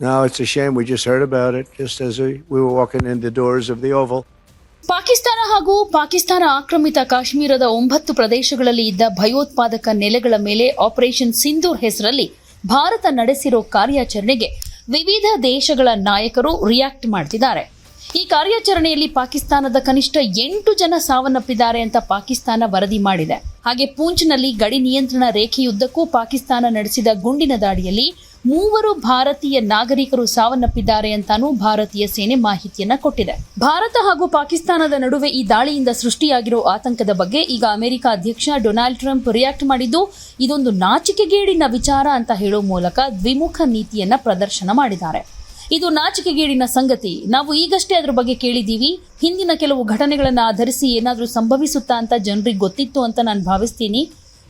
No, it's a shame. We just heard about it just as we, we were walking in the doors of the Oval. Pakistan ಹಾಗೂ ಪಾಕಿಸ್ತಾನ ಆಕ್ರಮಿತ ಕಾಶ್ಮೀರದ ಒಂಬತ್ತು ಪ್ರದೇಶಗಳಲ್ಲಿ ಇದ್ದ ಭಯೋತ್ಪಾದಕ ನೆಲೆಗಳ ಮೇಲೆ ಆಪರೇಷನ್ ಸಿಂಧೂರ್ ಹೆಸರಲ್ಲಿ ಭಾರತ ನಡೆಸಿರೋ ಕಾರ್ಯಾಚರಣೆಗೆ ವಿವಿಧ ದೇಶಗಳ ನಾಯಕರು ರಿಯಾಕ್ಟ್ ಮಾಡ್ತಿದ್ದಾರೆ ಈ ಕಾರ್ಯಾಚರಣೆಯಲ್ಲಿ ಪಾಕಿಸ್ತಾನದ ಕನಿಷ್ಠ ಎಂಟು ಜನ ಸಾವನ್ನಪ್ಪಿದ್ದಾರೆ ಅಂತ ಪಾಕಿಸ್ತಾನ ವರದಿ ಮಾಡಿದೆ ಹಾಗೆ ಪೂಂಚ್ನಲ್ಲಿ ಗಡಿ ನಿಯಂತ್ರಣ ರೇಖೆಯುದ್ದಕ್ಕೂ ಪಾಕಿಸ್ತಾನ ನಡೆಸಿದ ಗುಂಡಿನ ದಾಳಿಯಲ್ಲಿ ಮೂವರು ಭಾರತೀಯ ನಾಗರಿಕರು ಸಾವನ್ನಪ್ಪಿದ್ದಾರೆ ಅಂತಾನೂ ಭಾರತೀಯ ಸೇನೆ ಮಾಹಿತಿಯನ್ನ ಕೊಟ್ಟಿದೆ. ಭಾರತ ಹಾಗೂ ಪಾಕಿಸ್ತಾನದ ನಡುವೆ ಈ ದಾಳಿಯಿಂದ ಸೃಷ್ಟಿಯಾಗಿರೋ ಆತಂಕದ ಬಗ್ಗೆ ಈಗ ಅಮೆರಿಕ ಅಧ್ಯಕ್ಷ ಡೊನಾಲ್ಡ್ ಟ್ರಂಪ್ ರಿಯಾಕ್ಟ್ ಮಾಡಿದ್ದು, ಇದೊಂದು ನಾಚಿಕೆಗೇಡಿನ ವಿಚಾರ ಅಂತ ಹೇಳೋ ಮೂಲಕ ದ್ವಿಮುಖ ನೀತಿಯನ್ನ ಪ್ರದರ್ಶನ ಮಾಡಿದ್ದಾರೆ. ಇದು ನಾಚಿಕೆಗೇಡಿನ ಸಂಗತಿ. ನಾವು ಈಗಷ್ಟೇ ಅದರ ಬಗ್ಗೆ ಕೇಳಿದ್ದೀವಿ. ಹಿಂದಿನ ಕೆಲವು ಘಟನೆಗಳನ್ನು ಆಧರಿಸಿ ಏನಾದರೂ ಸಂಭವಿಸುತ್ತಾ ಅಂತ ಜನರಿಗೆ ಗೊತ್ತಿತ್ತು ಅಂತ ನಾನು ಭಾವಿಸ್ತೀನಿ.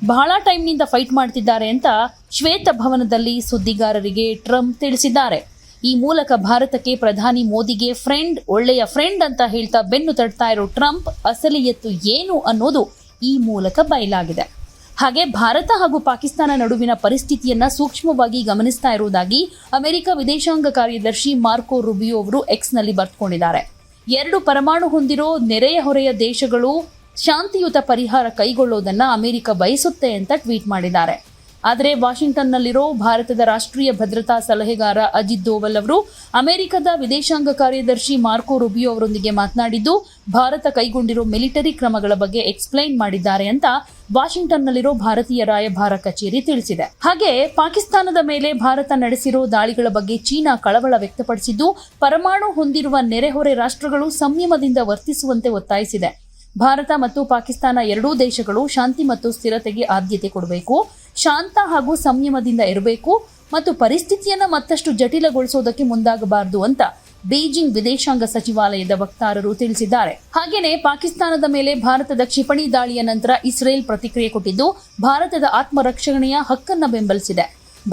ಬಹಳ ಟೈಮ್ನಿಂದ ಫೈಟ್ ಮಾಡ್ತಿದ್ದಾರೆ ಅಂತ ಶ್ವೇತ ಭವನದಲ್ಲಿ ಸುದ್ದಿಗಾರರಿಗೆ ಟ್ರಂಪ್ ತಿಳಿಸಿದ್ದಾರೆ. ಈ ಮೂಲಕ ಭಾರತಕ್ಕೆ ಪ್ರಧಾನಿ ಮೋದಿಗೆ ಫ್ರೆಂಡ್, ಒಳ್ಳೆಯ ಫ್ರೆಂಡ್ ಅಂತ ಹೇಳ್ತಾ ಬೆನ್ನು ತಡ್ತಾ ಇರೋ ಟ್ರಂಪ್ ಅಸಲಿಯತ್ತು ಏನು ಅನ್ನೋದು ಈ ಮೂಲಕ ಬಯಲಾಗಿದೆ. ಹಾಗೆ ಭಾರತ ಹಾಗೂ ಪಾಕಿಸ್ತಾನ ನಡುವಿನ ಪರಿಸ್ಥಿತಿಯನ್ನ ಸೂಕ್ಷ್ಮವಾಗಿ ಗಮನಿಸ್ತಾ ಇರುವುದಾಗಿ ಅಮೆರಿಕ ವಿದೇಶಾಂಗ ಕಾರ್ಯದರ್ಶಿ ಮಾರ್ಕೋ ರುಬಿಯೋ ಅವರು ಎಕ್ಸ್ನಲ್ಲಿ ಬರ್ತ್ಕೊಂಡಿದ್ದಾರೆ. ಎರಡು ಪರಮಾಣು ಹೊಂದಿರೋ ನೆರೆಯ ಹೊರೆಯ ದೇಶಗಳು ಶಾಂತಿಯುತ ಪರಿಹಾರ ಕೈಗೊಳ್ಳೋದನ್ನ ಅಮೆರಿಕ ಬಯಸುತ್ತೆ ಅಂತ ಟ್ವೀಟ್ ಮಾಡಿದ್ದಾರೆ. ಆದರೆ ವಾಷಿಂಗ್ಟನ್ನಲ್ಲಿರೋ ಭಾರತದ ರಾಷ್ಟ್ರೀಯ ಭದ್ರತಾ ಸಲಹೆಗಾರ ಅಜಿತ್ ದೋವಲ್ ಅವರು ಅಮೆರಿಕದ ವಿದೇಶಾಂಗ ಕಾರ್ಯದರ್ಶಿ ಮಾರ್ಕೋ ರುಬಿಯೋ ಅವರೊಂದಿಗೆ ಮಾತನಾಡಿದ್ದು, ಭಾರತ ಕೈಗೊಂಡಿರೋ ಮಿಲಿಟರಿ ಕ್ರಮಗಳ ಬಗ್ಗೆ ಎಕ್ಸ್ಪ್ಲೈನ್ ಮಾಡಿದ್ದಾರೆ ಅಂತ ವಾಷಿಂಗ್ಟನ್ನಲ್ಲಿರೋ ಭಾರತೀಯ ರಾಯಭಾರ ಕಚೇರಿ ತಿಳಿಸಿದೆ. ಹಾಗೆ ಪಾಕಿಸ್ತಾನದ ಮೇಲೆ ಭಾರತ ನಡೆಸಿರೋ ದಾಳಿಗಳ ಬಗ್ಗೆ ಚೀನಾ ಕಳವಳ ವ್ಯಕ್ತಪಡಿಸಿದ್ದು, ಪರಮಾಣು ಹೊಂದಿರುವ ನೆರೆಹೊರೆ ರಾಷ್ಟ್ರಗಳು ಸಂಯಮದಿಂದ ವರ್ತಿಸುವಂತೆ ಒತ್ತಾಯಿಸಿದೆ. ಭಾರತ ಮತ್ತು ಪಾಕಿಸ್ತಾನ ಎರಡೂ ದೇಶಗಳು ಶಾಂತಿ ಮತ್ತು ಸ್ಥಿರತೆಗೆ ಆದ್ಯತೆ ಕೊಡಬೇಕು, ಶಾಂತ ಹಾಗೂ ಸಂಯಮದಿಂದ ಇರಬೇಕು ಮತ್ತು ಪರಿಸ್ಥಿತಿಯನ್ನು ಮತ್ತಷ್ಟು ಜಟಿಲಗೊಳಿಸೋದಕ್ಕೆ ಮುಂದಾಗಬಾರದು ಅಂತ ಬೀಜಿಂಗ್ ವಿದೇಶಾಂಗ ಸಚಿವಾಲಯದ ವಕ್ತಾರರು ತಿಳಿಸಿದ್ದಾರೆ. ಹಾಗೆಯೇ ಪಾಕಿಸ್ತಾನದ ಮೇಲೆ ಭಾರತದ ಕ್ಷಿಪಣಿ ದಾಳಿಯ ನಂತರ ಇಸ್ರೇಲ್ ಪ್ರತಿಕ್ರಿಯೆ ಕೊಟ್ಟಿದ್ದು, ಭಾರತದ ಆತ್ಮರಕ್ಷಣೆಯ ಹಕ್ಕನ್ನು ಬೆಂಬಲಿಸಿದೆ.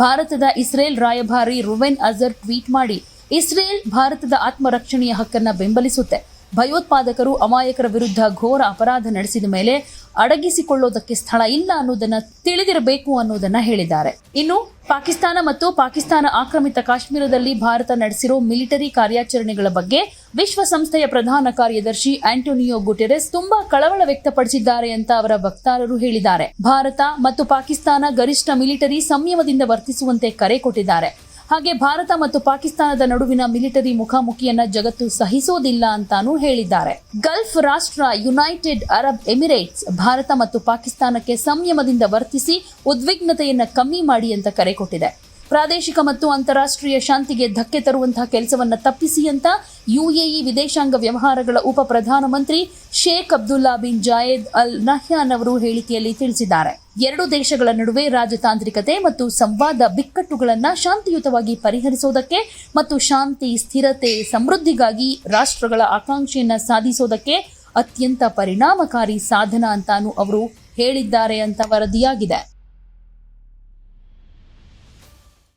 ಭಾರತದ ಇಸ್ರೇಲ್ ರಾಯಭಾರಿ ರುವೆನ್ ಅಜರ್ ಟ್ವೀಟ್ ಮಾಡಿ, ಇಸ್ರೇಲ್ ಭಾರತದ ಆತ್ಮರಕ್ಷಣೆಯ ಹಕ್ಕನ್ನು ಬೆಂಬಲಿಸುತ್ತೆ. ಭಯೋತ್ಪಾದಕರು ಅಮಾಯಕರ ವಿರುದ್ಧ ಘೋರ ಅಪರಾಧ ನಡೆಸಿದ ಮೇಲೆ ಅಡಗಿಸಿಕೊಳ್ಳೋದಕ್ಕೆ ಸ್ಥಳ ಇಲ್ಲ ಅನ್ನೋದನ್ನ ತಿಳಿದಿರಬೇಕು ಅನ್ನೋದನ್ನ ಹೇಳಿದ್ದಾರೆ. ಇನ್ನು ಪಾಕಿಸ್ತಾನ ಮತ್ತು ಪಾಕಿಸ್ತಾನ ಆಕ್ರಮಿತ ಕಾಶ್ಮೀರದಲ್ಲಿ ಭಾರತ ನಡೆಸಿರೋ ಮಿಲಿಟರಿ ಕಾರ್ಯಾಚರಣೆಗಳ ಬಗ್ಗೆ ವಿಶ್ವಸಂಸ್ಥೆಯ ಪ್ರಧಾನ ಕಾರ್ಯದರ್ಶಿ ಆಂಟೋನಿಯೋ ಗುಟೆರೆಸ್ ತುಂಬಾ ಕಳವಳ ವ್ಯಕ್ತಪಡಿಸಿದ್ದಾರೆ ಅಂತ ಅವರ ವಕ್ತಾರರು ಹೇಳಿದ್ದಾರೆ. ಭಾರತ ಮತ್ತು ಪಾಕಿಸ್ತಾನ ಗರಿಷ್ಠ ಮಿಲಿಟರಿ ಸಂಯಮದಿಂದ ವರ್ತಿಸುವಂತೆ ಕರೆ ಕೊಟ್ಟಿದ್ದಾರೆ. ಹಾಗೆ ಭಾರತ ಮತ್ತು ಪಾಕಿಸ್ತಾನದ ನಡುವಿನ ಮಿಲಿಟರಿ ಮುಖಾಮುಖಿಯನ್ನ ಜಗತ್ತು ಸಹಿಸೋದಿಲ್ಲ ಅಂತಾನೂ ಹೇಳಿದ್ದಾರೆ. ಗಲ್ಫ್ ರಾಷ್ಟ್ರ ಯುನೈಟೆಡ್ ಅರಬ್ ಎಮಿರೇಟ್ಸ್ ಭಾರತ ಮತ್ತು ಪಾಕಿಸ್ತಾನಕ್ಕೆ ಸಂಯಮದಿಂದ ವರ್ತಿಸಿ ಉದ್ವಿಗ್ನತೆಯನ್ನ ಕಮ್ಮಿ ಮಾಡಿ ಅಂತ ಕರೆ ಕೊಟ್ಟಿದೆ. ಪ್ರಾದೇಶಿಕ ಮತ್ತು ಅಂತಾರಾಷ್ಟ್ರೀಯ ಶಾಂತಿಗೆ ಧಕ್ಕೆ ತರುವಂತಹ ಕೆಲಸವನ್ನು ತಪ್ಪಿಸಿ ಅಂತ ಯುಎಇ ವಿದೇಶಾಂಗ ವ್ಯವಹಾರಗಳ ಉಪ ಪ್ರಧಾನಮಂತ್ರಿ Sheikh Abdullah bin ಜಾಯೇದ್ Al Nahyan ಅವರು ಹೇಳಿಕೆಯಲ್ಲಿ ತಿಳಿಸಿದ್ದಾರೆ. ಎರಡು ದೇಶಗಳ ನಡುವೆ ರಾಜತಾಂತ್ರಿಕತೆ ಮತ್ತು ಸಂವಾದ ಬಿಕ್ಕಟ್ಟುಗಳನ್ನು ಶಾಂತಿಯುತವಾಗಿ ಪರಿಹರಿಸೋದಕ್ಕೆ ಮತ್ತು ಶಾಂತಿ, ಸ್ಥಿರತೆ, ಸಮೃದ್ಧಿಗಾಗಿ ರಾಷ್ಟ್ರಗಳ ಆಕಾಂಕ್ಷೆಯನ್ನು ಸಾಧಿಸೋದಕ್ಕೆ ಅತ್ಯಂತ ಪರಿಣಾಮಕಾರಿ ಸಾಧನ ಅಂತಾನು ಅವರು ಹೇಳಿದ್ದಾರೆ ಅಂತ ವರದಿಯಾಗಿದೆ.